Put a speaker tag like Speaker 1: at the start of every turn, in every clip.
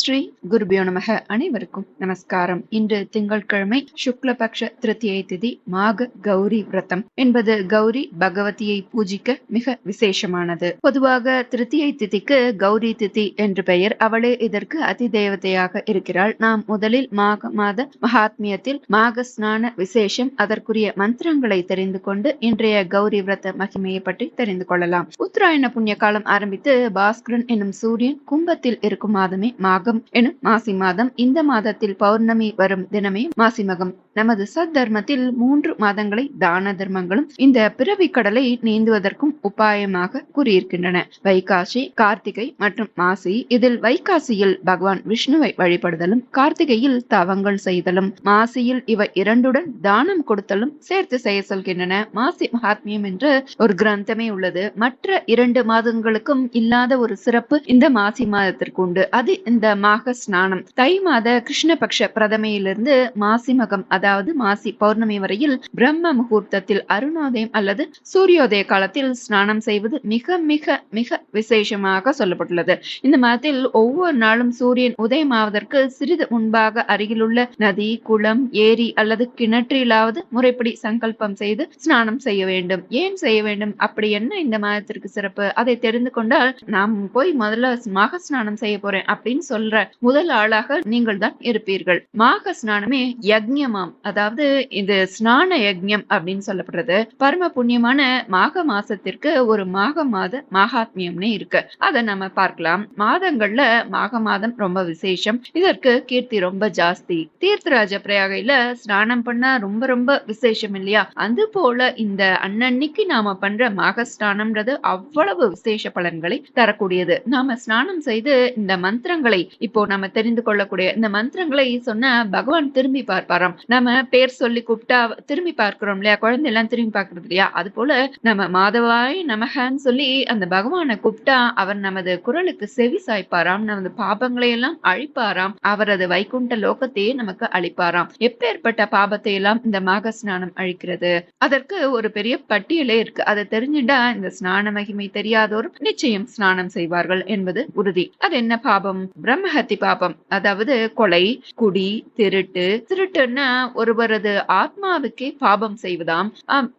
Speaker 1: ஸ்ரீ குருபியோ நமக. அனைவருக்கும் நமஸ்காரம். இன்று திங்கட்கிழமை சுக்லபக்ஷ திருத்தியை திதி மாக கௌரி விரதம் என்பது கௌரி பகவதியை பூஜிக்க மிக விசேஷமானது. பொதுவாக திருத்தியை திதிக்கு கௌரி திதி என்று பெயர். அவளே இதற்கு அதி தேவதையாக இருக்கிறாள். நாம் முதலில் மாக மாத மகாத்மியத்தில் மாக ஸ்நான விசேஷம் அதற்குரிய மந்திரங்களை தெரிந்து கொண்டு இன்றைய கௌரி விரத மகிமையை பற்றி தெரிந்து கொள்ளலாம். உத்தராயண புண்ணிய காலம் ஆரம்பித்து பாஸ்கரன் என்னும் சூரியன் கும்பத்தில் இருக்கும் மாதமே மாக மாகம் எனும் மாசி மாதம் இந்த மாதத்தில் பௌர்ணமி வரும் தினமே மாசி மகம் நமது சத்தர்மத்தில் மூன்று மாதங்களை தான தர்மங்களும் இந்த பிறவி கடலை நீந்துவதற்கும் உபாயமாக கூறியிருக்கின்றன. வைகாசி கார்த்திகை மற்றும் மாசி இதில் வைகாசியில் பகவான் விஷ்ணுவை வழிபடுதலும் கார்த்திகையில் தவங்கள் செய்தலும் மாசியில் இவை இரண்டுடன் தானம் கொடுத்தலும் சேர்த்து செய்ய சொல்கின்றன. மாசி மகாத்மியம் என்று ஒரு கிரந்தமே உள்ளது. மற்ற இரண்டு மாதங்களுக்கும் இல்லாத ஒரு சிறப்பு இந்த மாசி மாதத்திற்கு உண்டு. அது இந்த மாக ஸ்நானம் தை மாத கிருஷ்ணபக்ஷ பிரதமையிலிருந்து மாசி மகம் அதாவது அதாவது மாசி பௌர்ணமி வரையில் பிரம்ம முகூர்த்தத்தில் அருணோதயம் அல்லது சூரியோதய காலத்தில் ஸ்நானம் செய்வது மிக மிக மிக விசேஷமாக சொல்லப்பட்டுள்ளது. இந்த மதத்தில் ஒவ்வொரு நாளும் சூரியன் உதயமாவதற்கு சிறிது முன்பாக அருகிலுள்ள நதி குளம் ஏரி அல்லது கிணற்றிலாவது முறைப்படி சங்கல்பம் செய்து ஸ்நானம் செய்ய வேண்டும். ஏன் செய்ய வேண்டும்? அப்படி என்ன இந்த மாதத்திற்கு சிறப்பு? அதை தெரிந்து கொண்டால் நாம் போய் முதல்ல மாக ஸ்நானம் செய்ய போறேன் அப்படின்னு சொல்ற முதல் ஆளாக நீங்கள் தான் இருப்பீர்கள். மாக ஸ்நானமே யக்ஞமாம் அதாவது இது ஸ்நான யக்ஞம் அப்படின்னு சொல்லப்படுறது. பரம புண்ணியமான மாக மாசத்திற்கு ஒரு மாக மாத மகாத்மியம்னு இருக்கு. அதை நம்ம பார்க்கலாம். மாதங்கள்ல மாக மாதம் ரொம்ப விசேஷம். இதற்கு கீர்த்தி ரொம்ப ஜாஸ்தி. தீர்த்தராஜ பிரயாகையில ஸ்நானம் பண்ணா ரொம்ப ரொம்ப விசேஷம் இல்லையா? அது போல இந்த அன்னன்னைக்கு நாம பண்ற மாக ஸ்நானம்ன்றது அவ்வளவு விசேஷ பலன்களை தரக்கூடியது. நாம ஸ்நானம் செய்து இந்த மந்திரங்களை இப்போ நம்ம தெரிந்து கொள்ளக்கூடிய இந்த மந்திரங்களை சொன்ன பகவான் திரும்பி பார்ப்பாராம். நம்ம பேர் சொல்லி கூப்பிட்டா திரும்பி பார்க்கிறோம் இல்லையா? குழந்தை எல்லாம் திரும்பி பார்க்கறது இல்லையா? அது போல நம்ம மாதவாய் நமகன்னு சொல்லி அந்த பகவானை கூப்பிட்டா அவர் நமது குரலுக்கு செவி சாய்ப்பாராம் நமது பாபங்களை எல்லாம் அழிப்பாராம் அவரது வைகுண்ட லோகத்தையே நமக்கு அழிப்பாராம் எப்பேற்பட்ட பாபத்தை எல்லாம் இந்த மாக ஸ்நானம் அழிக்கிறது? அதற்கு ஒரு பெரிய பட்டியலே இருக்கு. அதை தெரிஞ்சுட்டா இந்த ஸ்நான மகிமை தெரியாதோரும் நிச்சயம் ஸ்நானம் செய்வார்கள் என்பது உறுதி. அது என்ன பாபம்? பிரம்மஹத்தி பாபம். அதாவது கொலை குடி திருட்டு. திருட்டுன்னா ஒருவரது ஆத்மாவுக்கே பாபம் செய்வதாம்.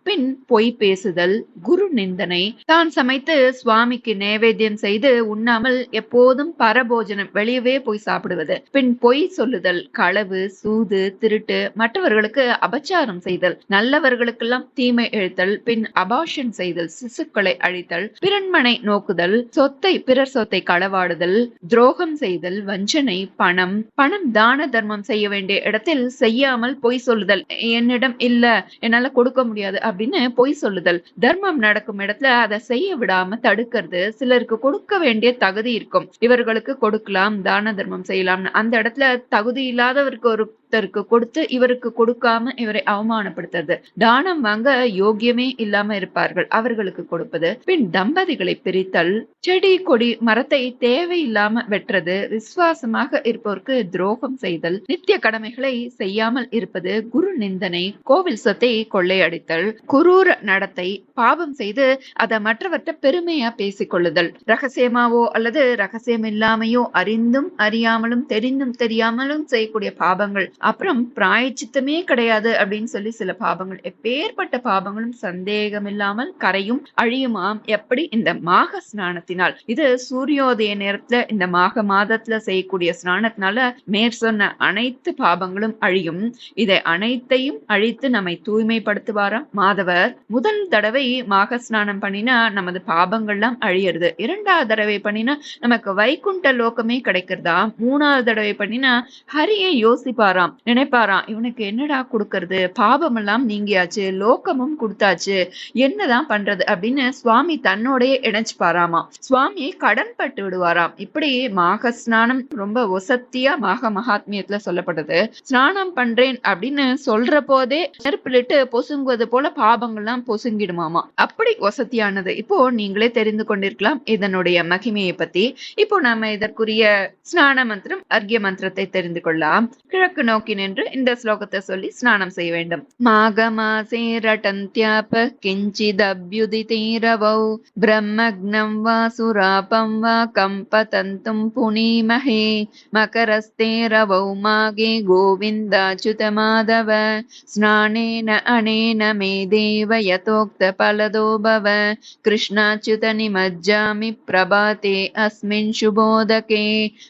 Speaker 1: பின் பொய் பேசுதல் குரு நிந்தனை. தான் சமைத்து சுவாமிக்கு நேவேத்தியம் செய்து உண்ணாமல் எப்போதும் பரபோஜனம் வெளியவே போய் சாப்பிடுவது. பின் பொய் சொல்லுதல் களவு சூது திருட்டு மற்றவர்களுக்கு அபச்சாரம் செய்தல் நல்லவர்களுக்கெல்லாம் தீமை இழுத்தல் பின் அபாஷன் செய்தல் சிசுக்களை அழித்தல் பிறன்மனை நோக்குதல் சொத்தை பிறர் சொத்தை களவாடுதல் துரோகம் செய்தல் வஞ்சனை பணம் பணம் தான தர்மம் செய்ய வேண்டிய இடத்தில் செய்யாமல் பொய் சொல்லுதல். என்னிடம் இல்ல என்னால கொடுக்க முடியாது அப்படின்னு பொய் சொல்லுதல். தர்மம் நடக்கும் இடத்துல அதை செய்ய விடாம தடுக்கிறது. சிலருக்கு கொடுக்க வேண்டிய தகுதி இருக்கும். இவர்களுக்கு கொடுக்கலாம் தான தர்மம் செய்யலாம்னு. அந்த இடத்துல தகுதி இல்லாதவருக்கு ஒரு ஒருத்தருக்கு கொடுத்து இவருக்கு கொடுக்காம இவரை அவமானப்படுத்துறது. தானம் வாங்க யோக்கியமே இல்லாம இருப்பார்கள். அவர்களுக்கு கொடுப்பது. பின் தம்பதிகளை பிரித்தல். செடி கொடி மரத்தை தேவையில்லாம வெட்டுறது. விசுவாசமாக இருப்போருக்கு துரோகம் செய்தல். நித்திய கடமைகளை செய்யாமல் இருப்பது. குரு நிந்தனை கோவில் சொத்தை கொள்ளையடித்தல். குரூர நடத்தை பாவம் செய்து அதை மற்றவர்கிட்ட பெருமையா பேசிக்கொள்ளுதல். ரகசியமாவோ அல்லது ரகசியம் இல்லாமையோ அறிந்தும் அறியாமலும் தெரிந்தும் தெரியாமலும் செய்யக்கூடிய பாபங்கள் அப்புறம் பிராயச்சித்தமே கிடையாது அப்படின்னு சொல்லி சில பாபங்கள் எப்பேற்பட்ட பாபங்களும் சந்தேகம் இல்லாமல் கரையும் அழியுமாம். எப்படி? இந்த மாக ஸ்நானத்தினால். இது சூரியோதய நேரத்துல இந்த மாக மாதத்துல செய்யக்கூடிய ஸ்நானத்தினால மேற் சொன்ன அனைத்து பாபங்களும் அழியும். இதை அனைத்தையும் அழித்து நம்மை தூய்மைப்படுத்துவாராம். மாதவர் முதல் தடவை மாக ஸ்நானம் பண்ணினா நமது பாபங்கள்லாம் அழியறது. இரண்டாவது தடவை பண்ணினா நமக்கு வைகுண்ட லோகமே கிடைக்கிறதா? மூணாவது தடவை பண்ணினா ஹரியை யோசிப்பாராம். நினைப்பாராம். இவனுக்கு என்னடா கொடுக்கறது? பாபம் எல்லாம் நீங்கியாச்சு. லோகமும் கொடுத்தாச்சு. என்னதான் பண்றது அப்படின்னு சுவாமி தன்னோடயே இணைச்சு பாராமா கடன் பட்டு விடுவாராம். இப்படி மாக ஸ்நானம் ரொம்ப ஒசத்தியா மாக மகாத்மியத்துல சொல்லப்பட்டது ஸ்நானம் பண்றேன் அப்படின்னு சொல்ற போதே நெருப்பிலிட்டு பொசுங்குவது போல பாபங்கள்லாம் பொசுங்கிடுமாமா அப்படி வசதியானது இப்போ நீங்களே தெரிந்து கொண்டிருக்கலாம் இதனுடைய மகிமையை பத்தி. இப்போ நாம இதற்குரிய ஸ்நான மந்திரம் அர்க்கிய மந்திரத்தை தெரிந்து கொள்ளலாம். கிழக்கு நோக்கி நின்று இந்த ஸ்லோகத்தை சொல்லி ஸ்நானம் செய்ய வேண்டும் மாக மாசே ரட்டந்தியாப கிஞ்சிதப்யுதிதீரவௌ பிரம்மக்னம் வா சுராபம் வா கம்பதந்தும் புனீமஹே मकरस्तेरवौ मागे गोविन्दाच्युत माधव स्नानेन अनेन मे देव यथोक्तफलदो भव कृष्णाच्युत निमज्जामि प्रभाते अस्मिन् शुभोदके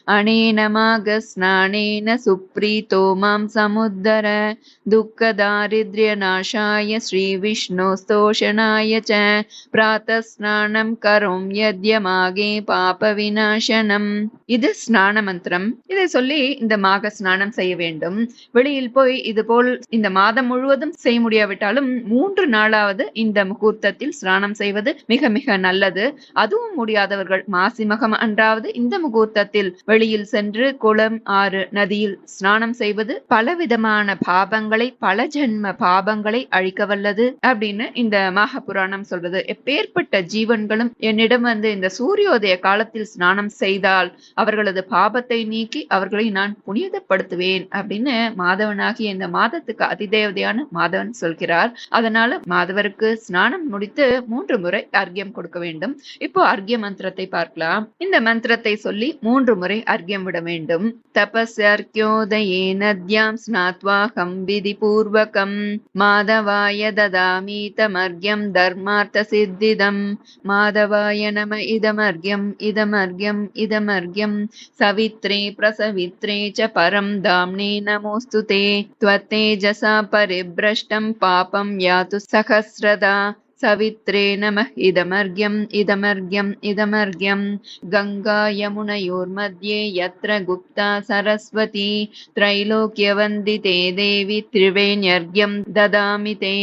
Speaker 1: अनेन माघस्नानेन सुप्रीतो मां समुद्धर दुःखदारिद्र्यनाशाय श्रीविष्णोस्तोषणाय च प्रातः स्नानं करों यद्यमागे पापविनाशनम् இது ஸ்நான மந்திரம் இதை சொல்லி இந்த மாக ஸ்நானம் செய்ய வேண்டும் வெளியில் போய் இது போல் இந்த மாதம் முழுவதும் செய்ய முடியாவிட்டாலும் மூன்று நாளாவது இந்த முகூர்த்தத்தில் ஸ்நானம் செய்வது மிக மிக நல்லது அதுவும் முடியாதவர்கள் மாசி மகம் அன்றாவது இந்த முகூர்த்தத்தில் வெளியில் சென்று குளம் ஆறு நதியில் ஸ்நானம் செய்வது வல்லது பலவிதமான பாபங்களை பல ஜென்ம பாபங்களை அழிக்க வல்லது அப்படின்னு இந்த மாக புராணம் சொல்றது. எப்பேற்பட்ட ஜீவன்களும் என்னிடம் வந்து இந்த சூரியோதய காலத்தில் ஸ்நானம் செய்தால் அவர்களது பாபத்தை நீக்கி அவர்களை நான் புனிதப்படுத்துவேன் அப்படின்னு மாதவனாகிய இந்த மாதத்துக்கு அதிதேவதையான மாதவன் சொல்கிறார். அதனால மாதவருக்கு ஸ்நானம் முடித்து மூன்று முறை அர்க்கியம் கொடுக்க வேண்டும். இப்போ அர்க்கிய மந்திரத்தை பார்க்கலாம். இந்த மந்திரத்தை சொல்லி மூன்று முறை அர்க்கியம் விட வேண்டும். தபஸ் அர்க்கியோதயேன स्नात्वापूर्वकम् माधवाय ददामितमर्घ्यम् धर्मार्थसिद्धिदम् माधवाय नम इदमर्घ्यम् इदमर्घ्यम् इदमर्घ्यम् सवित्रे प्रसवित्रे च परम् धाम्ने नमोऽस्तु ते। त्वत्तेजसा परिभ्रष्टम् पापम् यातु सहस्रदा। सवित्रे नमः इदमर्घ्यम् इदमर्घ्यम् इदमर्घ्यम् गङ्गा यमुनयोर्मध्ये यत्र गुप्ता सरस्वती त्रैलोक्यवन्दिते देवि त्रिवेण्यर्घ्यं ददामि ते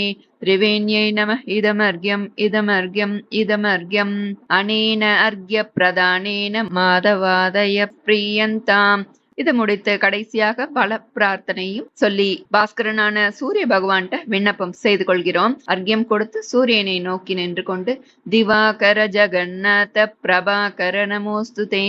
Speaker 1: त्रिवेण्यै नमः इदमर्घ्यम् इदमर्घ्यम् इदमर्घ्यम् अनेन अर्घ्यप्रदानेन माधवादय प्रीयन्ताम् இது முடித்து கடைசியாக பல பிரார்த்தனையும் சொல்லி பாஸ்கரனான சூரிய பகவான்கிட்ட விண்ணப்பம் செய்து கொள்கிறோம். அர்க்கியம் கொடுத்து சூரியனை நோக்கி நின்று கொண்டு திவாகர ஜகநாத பிரபாகர நமோஸ்துதே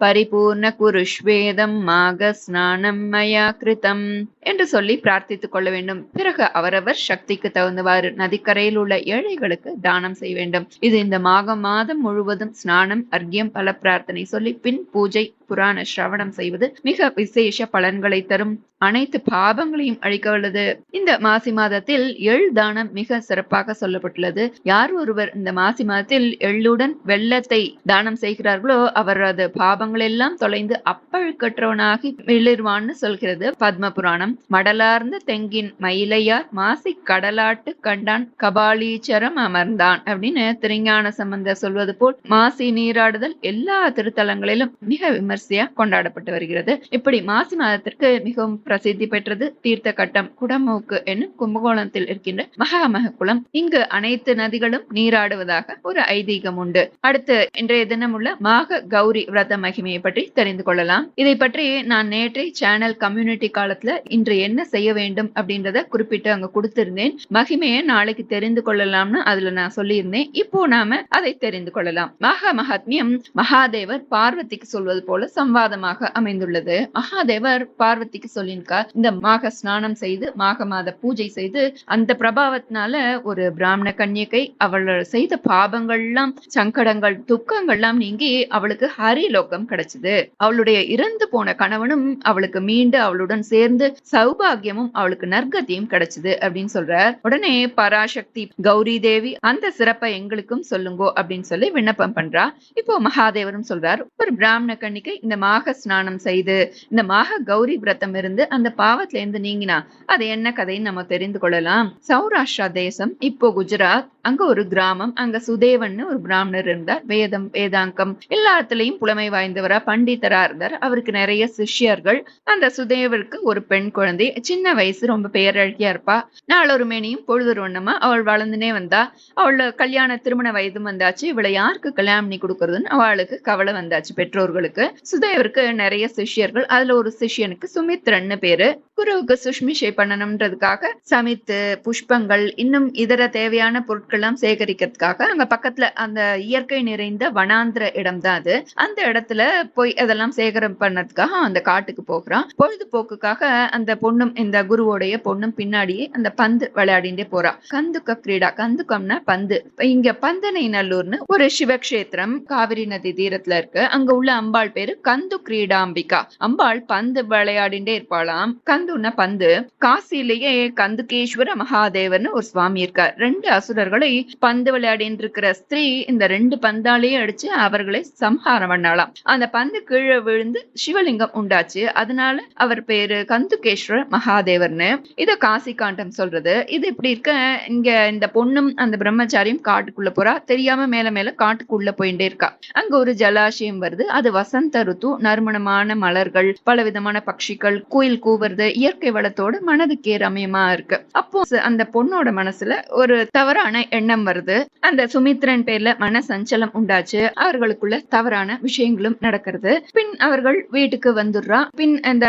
Speaker 1: பரிபூர்ண குருஷ்வேதம் மாக ஸ்நானம் மயா கிருதம் என்று சொல்லி பிரார்த்தித்துக் கொள்ள வேண்டும். பிறகு அவரவர் சக்திக்கு தகுந்தவாறு நதிக்கரையில் உள்ள ஏழைகளுக்கு தானம் செய்ய வேண்டும். இது இந்த மாகம் மாதம் முழுவதும் ஸ்நானம் அர்க்கியம் பல பிரார்த்தனை சொல்லி பின் பூஜை புராண சிரவணம் செய்வது மிக விசேஷ பலன்களை தரும் அனைத்து பாபங்களையும் அழிக்க வல்லது இந்த மாசி மாதத்தில் எள் தானம் மிக சிறப்பாக சொல்லப்பட்டுள்ளது. யார் ஒருவர் இந்த மாசி மாதத்தில் எள்ளுடன் வெள்ளத்தை தானம் செய்கிறார்களோ அவரது பாபங்கள் எல்லாம் தொலைந்து அப்பழுக்கற்றவனாகி வெளிர்வான்னு சொல்கிறது பத்ம புராணம் மடலார்ந்த தெங்கின் மயிலையார் மாசி கடலாட்டு கண்டான் கபாலீச்சரம் அமர்ந்தான் அப்படின்னு திருஞான சம்பந்த சொல்வது போல் மாசி நீராடுதல் எல்லா திருத்தலங்களிலும் மிக விமர்சையா கொண்டாடப்பட்டு வருகிறது. இப்படி மாசி மாதத்திற்கு மிகவும் பிரசித்தி பெற்றது தீர்த்த கட்டம் குடமூக்கு என்னும் கும்பகோணத்தில் இருக்கின்ற மகாமக குளம் இங்கு அனைத்து நதிகளும் நீராடுவதாக ஒரு ஐதீகம் உண்டு. அடுத்து இன்றைய தினம் உள்ள மாக கௌரி விரத மகிமையை பற்றி தெரிந்து கொள்ளலாம். இதை பற்றி நான் நேற்றை சேனல் கம்யூனிட்டி காலத்துல இன்று என்ன செய்ய வேண்டும் அப்படின்றத குறிப்பிட்டு அங்க கொடுத்திருந்தேன். மகிமையை நாளைக்கு தெரிந்து கொள்ளலாம்னு அதுல நான் சொல்லியிருந்தேன். இப்போ நாம அதை தெரிந்து கொள்ளலாம். மகா மகாத்மியம் மகாதேவர் பார்வதிக்கு சொல்வது போல சம்வாதமாக அமைந்துள்ளது. மகாதேவர் பார்வதிக்கு சொல்லியிருக்கார். இந்த மாக ஸ்நானம் செய்து மாக மாத பூஜை செய்து அந்த பிரபாவத்தினால ஒரு பிராமண கன்னியகை அவள் செய்த பாபங்கள்லாம் சங்கடங்கள் துக்கங்கள்லாம் நீங்கி அவளுக்கு ஹரிலோகம் கிடைச்சது. அவளுடைய இறந்து போன கணவனும் அவளுக்கு மீண்டு அவளுடன் சேர்ந்து சௌபாகியமும் அவளுக்கு நற்கதியும் கிடைச்சது அப்படின்னு சொல்றார். உடனே பராசக்தி கௌரி தேவி அந்த சிறப்பை எங்களுக்கும் சொல்லுங்கோ அப்படின்னு சொல்லி விண்ணப்பம் பண்றா. இப்போ மகாதேவரும் சொல்றார் ஒரு பிராமண கன்னிகை இந்த மாக ஸ்நானம் செய்து இந்த மாக கௌரி விரதம் இருந்து அந்த பாவத்துல இருந்து நீங்கினா அது என்ன கதைன்னு நம்ம தெரிந்து கொள்ளலாம். சௌராஷ்டிரா தேசம் இப்போ குஜராத் அங்க ஒரு கிராமம் அங்க சுதேவன் ஒரு பிராமணர் இருந்தார். வேதம் வேதாங்கம் எல்லாத்துலயும் புலமை வாய்ந்தவரா பண்டிதரா இருந்தார். அவருக்கு நிறைய சிஷ்யர்கள். அந்த சுதேவருக்கு ஒரு பெண் குழந்தை. சின்ன வயசு ரொம்ப பேரழகியா இருப்பா. நாளொரு மேனியும் பொழுதொரு வண்ணமா அவள் வளர்ந்துனே வந்தா. அவள கல்யாண திருமண வயதும் வந்தாச்சு. இவளை யாருக்கு கல்யாணம் பண்ணி கொடுக்கறதுன்னு அவளுக்கு கவலை வந்தாச்சு பெற்றோர்களுக்கு. சுதேவருக்கு நிறைய சிஷ்யர்கள் அதுல ஒரு சிஷ்யனுக்கு சுமித்ரன்னு பேரு. குருவுக்கு சுஷ்மிஷை பண்ணணும்ன்றதுக்காக சமைத்து புஷ்பங்கள் இன்னும் இதர தேவையான பொருட்கள் எல்லாம் சேகரிக்கிறதுக்காக அங்க பக்கத்துல அந்த இயற்கை நிறைந்த வனாந்திர இடம் தான் அது. அந்த இடத்துல போய் அதெல்லாம் சேகரம் பண்ணதுக்காக அந்த காட்டுக்கு போகிறான். பொழுதுபோக்குக்காக அந்த பொண்ணும் இந்த குருவோடைய பொண்ணும் பின்னாடியே அந்த பந்து விளையாடிண்டே போறா. கந்துக்க கிரீடா கந்துக்கம்னா பந்து. இங்க பந்தனை நல்லூர்னு ஒரு சிவக்ஷேத்திரம் காவிரி நதி தீரத்துல இருக்கு. அங்க உள்ள அம்பாள் பேரு கந்து கிரீடாம்பிகா. அம்பாள் பந்து விளையாடிண்டே இருப்பாளாம். கந்துன்னா பந்து. காசிலேயே கந்துகேஸ்வர மகாதேவன் ஒரு சுவாமி இருக்கார். ரெண்டு அசுரர்களை பந்து விளையாடின்னு இருக்கிற ஸ்திரீ இந்த ரெண்டு பந்தாலேயே அடிச்சு அவர்களை சம்ஹாரம் பண்ணாலாம் அந்த பந்து கீழே விழுந்து சிவலிங்கம் உண்டாச்சு. அதனால அவர் பேரு கந்துகேஸ்வர மகாதேவர்னு. இத காசி காண்டம் சொல்றது. இது இப்படி இருக்க இங்க இந்த பொண்ணும் அந்த பிரம்மச்சாரியும் காட்டுக்குள்ள போறா. தெரியாம மேல மேல காட்டுக்குள்ள போயிட்டே இருக்கா. அங்க ஒரு ஜலாசயம் வருது. அது வசந்த ருத்து நறுமணமான மலர்கள் பலவிதமான பட்சிகள் குயில் கூவுறது இயற்கை வளத்தோட மனதுக்கே ரம்யமா இருக்கு. அப்போ அந்த பொண்ணோட மனசுல ஒரு தவறான எண்ணம் வருது. அந்த சுமித்ரன் பேர்ல மன சஞ்சலம் உண்டாச்சு. அவர்களுக்குள்ள தவறான விஷயங்களும் நடக்கிறது. பின் அவர்கள் வீட்டுக்கு வந்துடுறா பின் அந்த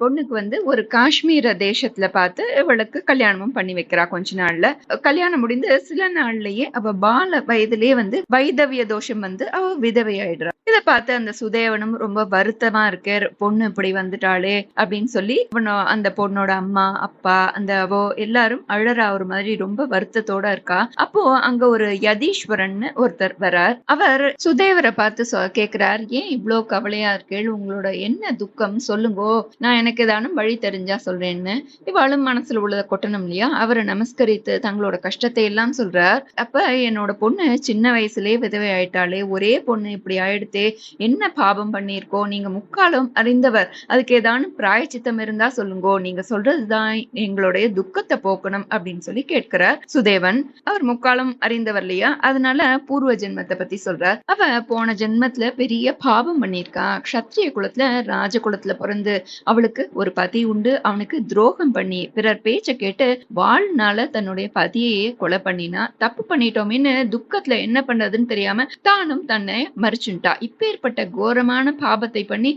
Speaker 1: பொண்ணுக்கு வந்து ஒரு காஷ்மீர தேசத்துல பார்த்து இவளுக்கு கல்யாணமும் பண்ணி வைக்கிறா கொஞ்ச நாள்ல. கல்யாணம் முடிந்து சில நாள்லயே அவ பால வயதிலேயே வந்து வைதவிய தோஷம் வந்து அவ விதவை ஆயிடுறா இத பார்த்து அந்த சுதேவனும் ரொம்ப வருத்தமா இருக்கு பொண்ணு இப்படி வந்துட்டாளே அப்படின்னு சொல்லி அந்த பொண்ணோட அம்மா அப்பா அந்த அவோ எல்லாரும் அழறா ஒரு மாதிரி ரொம்ப வருத்தத்தோட இருக்கா. அப்போ அங்க ஒரு யதீஸ்வரன் ஒருத்தர் வரார். அவர் சுதேவரை பார்த்து கேக்குறார் ஏன் இவ்வளவு கவலையா இருக்கேள் உங்களோட என்ன துக்கம்? சொல்லுங்கோ. நான் எனக்கு ஏதானும் வழி தெரிஞ்சா சொல்றேன்னு. இவாளும் மனசுல உள்ளத கொட்டணும் இல்லையா? அவரை நமஸ்கரித்து தங்களோட கஷ்டத்தை எல்லாம் சொல்றார். அப்ப என்னோட பொண்ணு சின்ன வயசுலயே விதவை ஆயிட்டாளே ஒரே பொண்ணு இப்படி ஆயிடுத்தே. என்ன பாபம் பண்ணியிருக்கோம் நீங்க முக்காலும் அறிந்தவர். அதுக்கு ஏதானும் பிராயச்சித்தம் இருந்தா சொல்லுங்கோ நீங்க சொல்றதுதான் எங்களுடைய துக்கத்தை போக்கணும் அப்படின்னு சொல்லி கேட்கிறார் சுதேவன். அவர் முக்காலம் அறிந்தவர் இல்லையா? அதனால பூர்வ ஜென்மத்தை பத்தி சொல்றார். அவ போன ஜென்மத்துல பெரிய பாபம் பண்ணியிருக்கா. கஷத்திரிய குலத்துல ராஜ குலத்துல பிறந்து அவளுக்கு ஒரு பதி உண்டு. அவனுக்கு துரோகம் பண்ணி பிறர் பேச்ச கேட்டு வாழ்நாள தன்னுடைய பதியையே கொலை பண்ணினா தப்பு பண்ணிட்டோமேன்னு துக்கத்துல என்ன பண்றதுன்னு தெரியாம தானும் தன்னை மறிச்சுட்டா. இப்பேற்பட்ட கோரமான பாபத்தை பண்ணி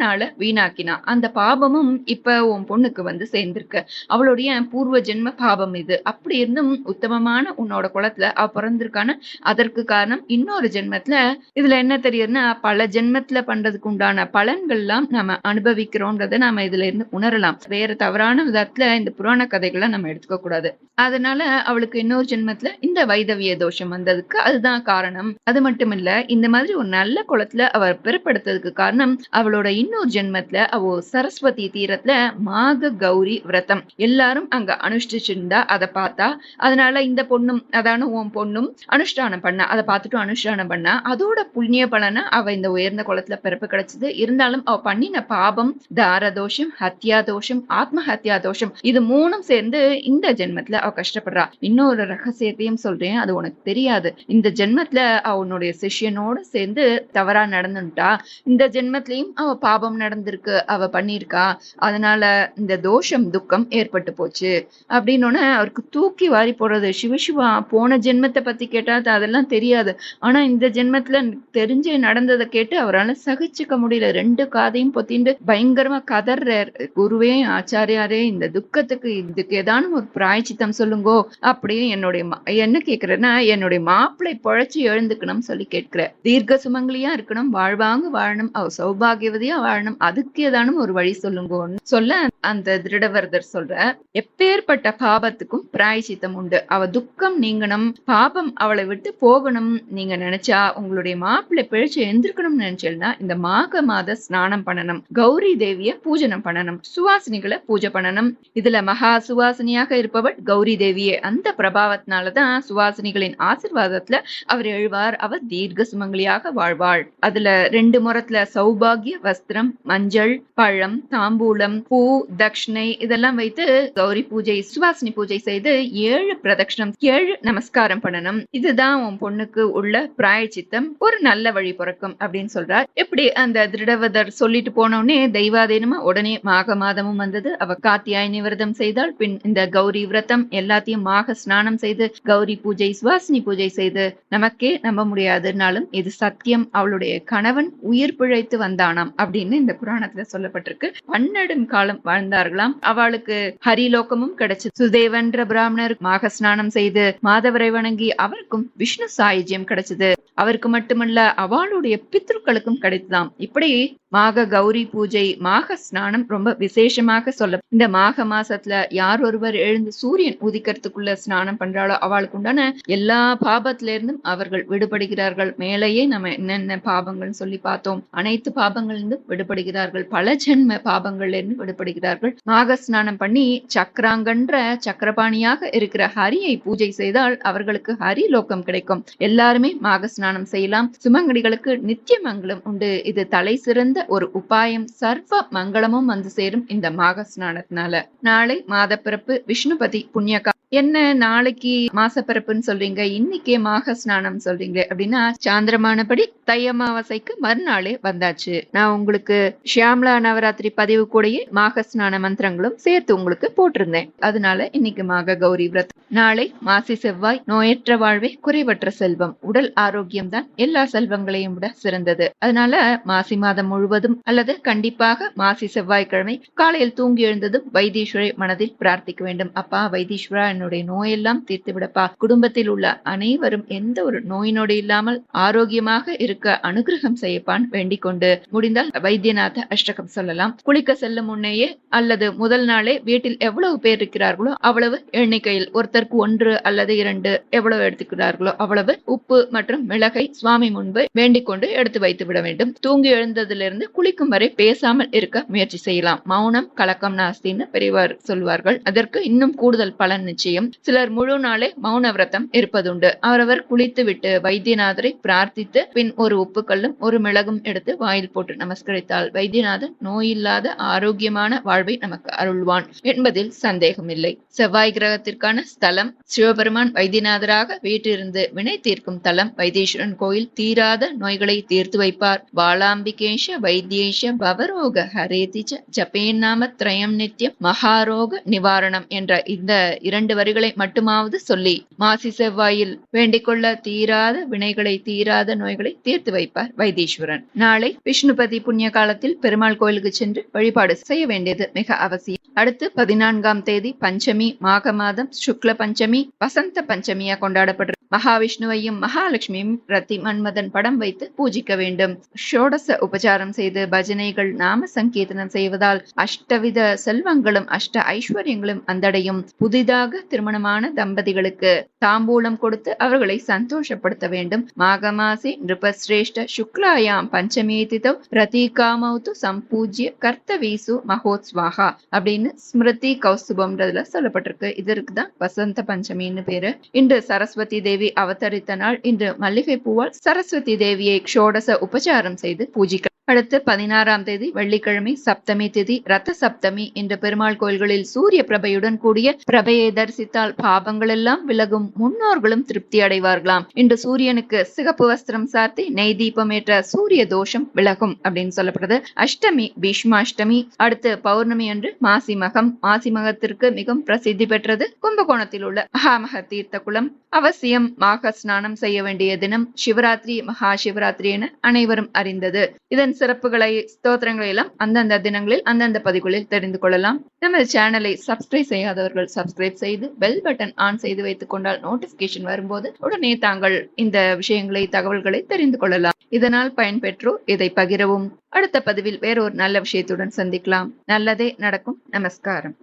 Speaker 1: வாழ்நாள வீணாக்கினா. அந்த பாபமும் இப்ப உன் பொண்ணுக்கு வந்து சேர்ந்திருக்கு. அவளுடைய பூர்வ ஜென்ம பாபம் இது. அப்படி இருந்தும் உத்தமமான உன்னோட குளத்துல அவ பிறந்திருக்கான அதற்கு காரணம் இன்னொரு ஜென்மத்துல. இதுல என்ன தெரியுதுன்னா பல ஜென்மத்துல பண்றதுக்கு உண்டான பலன்கள்லாம் நாம அனுபவிக்கிறோம்ன்றத நாம இதுல இருந்து உணரலாம். வேற தவறான விதத்துல இந்த புராண கதைகளை நம்ம எடுத்துக்க கூடாது. அதனால அவளுக்கு இன்னொரு ஜென்மத்துல இந்த வைதவிய தோஷம் வந்ததுக்கு அதுதான் காரணம். அது மட்டும் இல்ல இந்த மாதிரி ஒரு நல்ல குளத்துல அவர் பிறப்படுத்ததுக்கு காரணம் அவளோட இன்னொரு ஜென்மத்துல அவ சரஸ்வதி தீரத்துல மாக கௌரி விரதம். எல்லாரும் அங்க அனுஷ்டிச்சிருந்தா அதை பார்த்தா அதனால இந்த பொண்ணும் அதான உன் பொண்ணும் அனுஷ்டானம் பண்ணா அதை பார்த்துட்டு அனுஷ்டானம் பண்ணா அதோட புண்ணிய பலனா அவ இந்த உயர்ந்த குளத்துல பிறப்பு கிடைச்சது. இருந்தாலும் அவ பண்ணின பாபம் தாரதோஷம் தோஷம் ஹத்யா தோஷம் ஆத்ம தோஷம் இது மூணும் சேர்ந்து இந்த ஜென்மத்துல அவ கஷ்டப்படுறா. இன்னொரு ரகசியத்தையும் சொல்றேன் அது உனக்கு தெரியாது. இந்த ஜென்மத்துல அவனுடைய சிஷியனோட சேர்ந்து தவறா நடந்துட்டா இந்த ஜென்மத்திலையும் அவ பாபம் நடந்திருக்கு அவ பண்ணியிருக்கா அதனால இந்த தோஷம் துக்கம் ஏற்பட்டு போச்சு. அப்படின்னு அவருக்கு தூக்கி வாரி போடுறது சிவசிவா போன ஜென்மத்தை பத்தி கேட்டா அதெல்லாம் தெரியாது. ஆனா இந்த ஜென்மத்துல தெரிஞ்சு நடந்ததை கேட்டு அவரால சகிச்சுக்க முடியல. ரெண்டு காதையும் பொத்திண்டு பயங்கரமா கதர்றார். குருவே ஆச்சாரியாரே இந்த துக்கத்துக்கு இதுக்கு ஏதானும் ஒரு பிராய்ச்சித்தம் சொல்லுங்கோ. அப்படியே என்னுடைய என்ன கேக்குறேன்னா என்னுடைய மாப்பிளை பொழைச்சு எழுந்துக்கணும் சொல்லி கேட்கிற தீர்க்க சுமங்கலியா இருக்கணும் வாழ்வாங்க வாழணும். அவ சௌபாகியவதியா வாழணும். அதுக்கு ஏதானும் ஒரு வழி சொல்லுங்கன்னு சொல்ல அந்த திருடவர்தர் சொல்ற எப்பேற்பட்ட பாபத்துக்கும் பிராயச்சித்தம் உண்டு. அவ துக்கம் நீங்கணும் பாபம் அவளை விட்டு போகணும் நீங்க நினைச்சா உங்களுடைய மாப்பிள்ளை பிழைச்சு எந்திருக்கணும்னு நினைச்சேன்னா இந்த மாக மாத ஸ்நானம் பண்ணணும். கௌரி தேவிய பூஜனம் பண்ணணும். சுவாசினிகளை பூஜை பண்ணணும். இதுல மகா சுவாசினியாக இருப்பவள் கௌரி தேவியே. அந்த பிரபாவத்தினாலதான் சுவாசினிகளின் ஆசிர்வாதத்துல அவர் எழுவார். அவர் தீர்க்க சுமங்கலியாக வாழ்வாள். அதுல ரெண்டு முறத்துல சௌபாகிய வஸ்திரம் மஞ்சள் பழம் தாம்பூலம் பூ தட்சிணை இதெல்லாம் வைத்து கௌரி பூஜை சுவாசினி பூஜை செய்து ஏழு பிரதட்சணம் ஏழு நமஸ்காரம் பண்ணணும். இதுதான் உன் பொண்ணுக்கு உள்ள பிராயச்சித்தம். ஒரு நல்ல வழி பிறக்கும் அப்படின்னு சொல்றார். இப்படி அந்த திருடவதர் சொல்லிட்டு போனோடனே தெய்வாதீனமா உடனே மாக மாதமும் வந்தது. அவ காத்தியாயினி விரதம் செய்தால் பின் இந்த கௌரி விரதம் எல்லாத்தையும் மாக ஸ்நானம் செய்து கௌரி பூஜை சுவாசினி பூஜை செய்து நமக்கே நம்ப முடியாதுனாலும் இது சத்தியம். அவளுடைய கணவன் உயிர் பிழைத்து வந்தானாம். அப்படின்னு அப்படின்னு இந்த புராணத்துல சொல்லப்பட்டிருக்கு. பன்னெடும் காலம் வாழ்ந்தார்களாம். அவளுக்கு ஹரிலோகமும் கிடைச்சு சுதேவன்ற பிராமணர் மாக ஸ்நானம் செய்து மாதவரை வணங்கி அவருக்கும் விஷ்ணு சாயுஜ்யம் கிடைச்சது. அவருக்கு மட்டுமல்ல அவளுடைய பித்ருக்களுக்கும் கிடைத்ததாம். இப்படி மாக கௌரி பூஜை மாக ஸ்நானம் ரொம்ப விசேஷமாக சொல்ல இந்த மாக மாசத்துல யார் ஒருவர் எழுந்து சூரியன் உதிக்கிறதுக்குள்ள ஸ்நானம் பண்றாளோ அவளுக்கு உண்டான எல்லா பாபத்துல இருந்தும் அவர்கள் விடுபடுகிறார்கள். மேலேயே நம்ம என்னென்ன பாபங்கள்னு சொல்லி பார்த்தோம். அனைத்து பாபங்களிலிருந்தும் விடுபடுகிறார்கள். பல ஜென்ம பாபங்கள்ல இருந்து விடுபடுகிறார்கள். மாக ஸ்நானம் பண்ணி சக்கராங்கன்ற சக்கரபாணியாக இருக்கிற ஹரியை பூஜை செய்தால் அவர்களுக்கு ஹரி லோகம் கிடைக்கும். எல்லாருமே மாக ஸ்நானம் செய்யலாம். சுமங்கடிகளுக்கு நித்திய மங்களம் உண்டு. இது தலை சிறந்த ஒரு உபாயம். சர்வ மங்களமும் வந்து சேரும் இந்த மாக ஸ்நானத்தினால நாளை மாதப்பிறப்பு விஷ்ணுபதி புண்ணியகா என்ன நாளைக்கு மாசப்பிறப்புன்னு சொல்றீங்க இன்னைக்கே மாக ஸ்நானம் சொல்றீங்க அப்படின்னா சாந்திரமானபடி தை அமாவாசைக்கு மறுநாளே வந்தாச்சு. நான் உங்களுக்கு ஷியாம்லா நவராத்திரி பதிவு கூடயே மாக ஸ்நான மந்திரங்களும் சேர்த்து உங்களுக்கு போட்டிருந்தேன். அதனால இன்னைக்கு மாக கௌரி விரத் நாளை மாசி செவ்வாய் நோயற்ற வாழ்வே குறைவற்ற செல்வம். உடல் ஆரோக்கியம் தான் எல்லா செல்வங்களையும் விட சிறந்தது. அதனால மாசி மாதம் முழுவதும் அல்லது கண்டிப்பாக மாசி செவ்வாய்க்கிழமை காலையில் தூங்கி எழுந்ததும் வைத்தீஸ்வரை மனதில் பிரார்த்திக்க வேண்டும். அப்பா வைத்தீஸ்வரா என்னுடைய நோயெல்லாம் தீர்த்து விடப்பா குடும்பத்தில் உள்ள அனைவரும் எந்த ஒரு நோய் நொடி இல்லாமல் ஆரோக்கியமாக இருக்க அனுகிரகம் செய்யப்பான் வேண்டிக் கொண்டு முடிந்தால் வைத்தியநாத அஷ்டகம் சொல்லலாம். குளிக்க செல்லும் முன்னேயே அல்லது முதல் நாளே வீட்டில் எவ்வளவு பேர் இருக்கிறார்களோ அவ்வளவு எண்ணிக்கையில் ஒருத்தருக்கு ஒன்று அல்லது இரண்டு எவ்வளவு எடுத்துக்கிறார்களோ அவ்வளவு உப்பு மற்றும் மிளகை சுவாமி முன்பு வேண்டிக் கொண்டு எடுத்து வைத்து விட வேண்டும். தூங்கி எழுந்ததிலிருந்து குளிக்கும் வரை பேசாமல் இருக்க முயற்சி செய்யலாம். மௌனம் கலக்கம் நாஸ்தின்னு பெரியவர் சொல்வார்கள். அதற்கு இன்னும் கூடுதல் பலன் நிச்சயம். சிலர் முழு நாளே மௌன விரதம் இருப்பதுண்டு. அவரவர் குளித்து விட்டு வைத்தியநாதரை பிரார்த்தித்து பின் ஒரு உப்புக்கல்லும் ஒரு மிளகும் எடுத்து வாயில் போட்டு நமஸ்கரித்தால் வைத்தியநாதன் நோயில்லாத ஆரோக்கியமான வாழ்வை நமக்கு அருள்வான் என்பதில் சந்தேகமில்லை. செவ்வாய் கிரகத்திற்கான ஸ்தலம் சிவபெருமான் வைத்தியநாதராக வீட்டிலிருந்து வினை தீர்க்கும் தலம் வைத்தீஸ்வரன் கோயில் தீராத நோய்களை தீர்த்து வைப்பார். பாலாம்பிகேஷ வைத்தியேஷ பவரோக ஹரேதிச்ச ஜபேநாம திரயம் நித்யம் மகாரோக நிவாரணம் என்ற இந்த இரண்டு வரிகளை மட்டுமாவது சொல்லி மாசி செவ்வாயில் வேண்டிக் கொள்ள தீராத வினைகளை தீராத நோய்களை தீர்த்து வைப்பார் வைத்தீஸ்வரன். நாளை விஷ்ணுபதி புண்ணிய காலத்தில் பெருமாள் கோயிலுக்கு சென்று வழிபாடு செய்ய வேண்டியது மிக அவசியம். அடுத்து பதினான்காம் தேதி பஞ்சமி மாக மாதம் சுக்ல பஞ்சமி வசந்த பஞ்சமியா கொண்டாடப்படுறது மகாவிஷ்ணுவையும் மகாலட்சுமியும் ரத்தி மன்மதன் படம் வைத்து பூஜிக்க வேண்டும். ஷோடச உபச்சாரம் செய்து பஜனைகள் நாம சங்கீர்த்தனம் செய்வதால் அஷ்டவித செல்வங்களும் அஷ்ட ஐஸ்வர்யங்களும் அந்தடையும். புதிதாக திருமணமான தம்பதிகளுக்கு தாம்பூலம் கொடுத்து அவர்களை சந்தோஷப்படுத்த வேண்டும். மாகமாசி நிருபஸ்ரேஷ்ட சுக்லாயாம் பஞ்சமே திதவ் ரதிகாமௌத்து சம்பூஜ்ய கர்த்தவீசு மகோத்ஸ்வாகா அப்படின்னு ஸ்மிருதி கௌசுபம்ன்றதுல சொல்லப்பட்டிருக்கு. இதற்கு தான் வசந்த பஞ்சமின்னு பேரு. இன்று சரஸ்வதி தேவி அவதரித்த நாள். இன்று மல்லிகை பூவால் சரஸ்வதி தேவியை க்ஷோடச உபச்சாரம் செய்து பூஜிக்க அடுத்து பதினாறாம் தேதி வெள்ளிக்கிழமை சப்தமி திதி ரத்த சப்தமி என்ற பெருமாள் கோயில்களில் சூரிய பிரபையுடன் கூடிய பிரபையை தரிசித்தால் பாபங்கள் எல்லாம் விலகும் முன்னோர்களும் திருப்தி அடைவார்களாம். இன்று சூரியனுக்கு சிகப்பு வஸ்திரம் சாத்தி நெய் தீபம் ஏற்ற சூரிய தோஷம் விலகும் அப்படின்னு சொல்லப்படுது. அஷ்டமி பீஷ்மாஷ்டமி அடுத்து பௌர்ணமி அன்று மாசி மகம். மாசி மகத்திற்கு மிகவும் பிரசித்தி பெற்றது கும்பகோணத்தில் உள்ள மகாமக தீர்த்த குளம் அவசியம் மாக ஸ்நானம் செய்ய வேண்டிய தினம் சிவராத்திரி மகா சிவராத்திரி என அனைவரும் அறிந்தது. இதன் சிறப்புகளை ஸ்தோத்திரங்களை எல்லாம் அந்தந்த தினங்களில் அந்தந்த பதிவுகளில் தெரிந்து கொள்ளலாம். நமது சேனலை சப்ஸ்கிரைப் செய்யாதவர்கள் சப்ஸ்கிரைப் செய்து பெல் பட்டன் ஆன் செய்து வைத்துக் கொண்டால் நோட்டிபிகேஷன் வரும்போது உடனே தாங்கள் இந்த விஷயங்களை தகவல்களை தெரிந்து கொள்ளலாம். இதனால் பயன்பெற்றோர் இதை பகிரவும். அடுத்த பதிவில் வேறொரு நல்ல விஷயத்துடன் சந்திக்கலாம். நல்லதே நடக்கும். நமஸ்காரம்.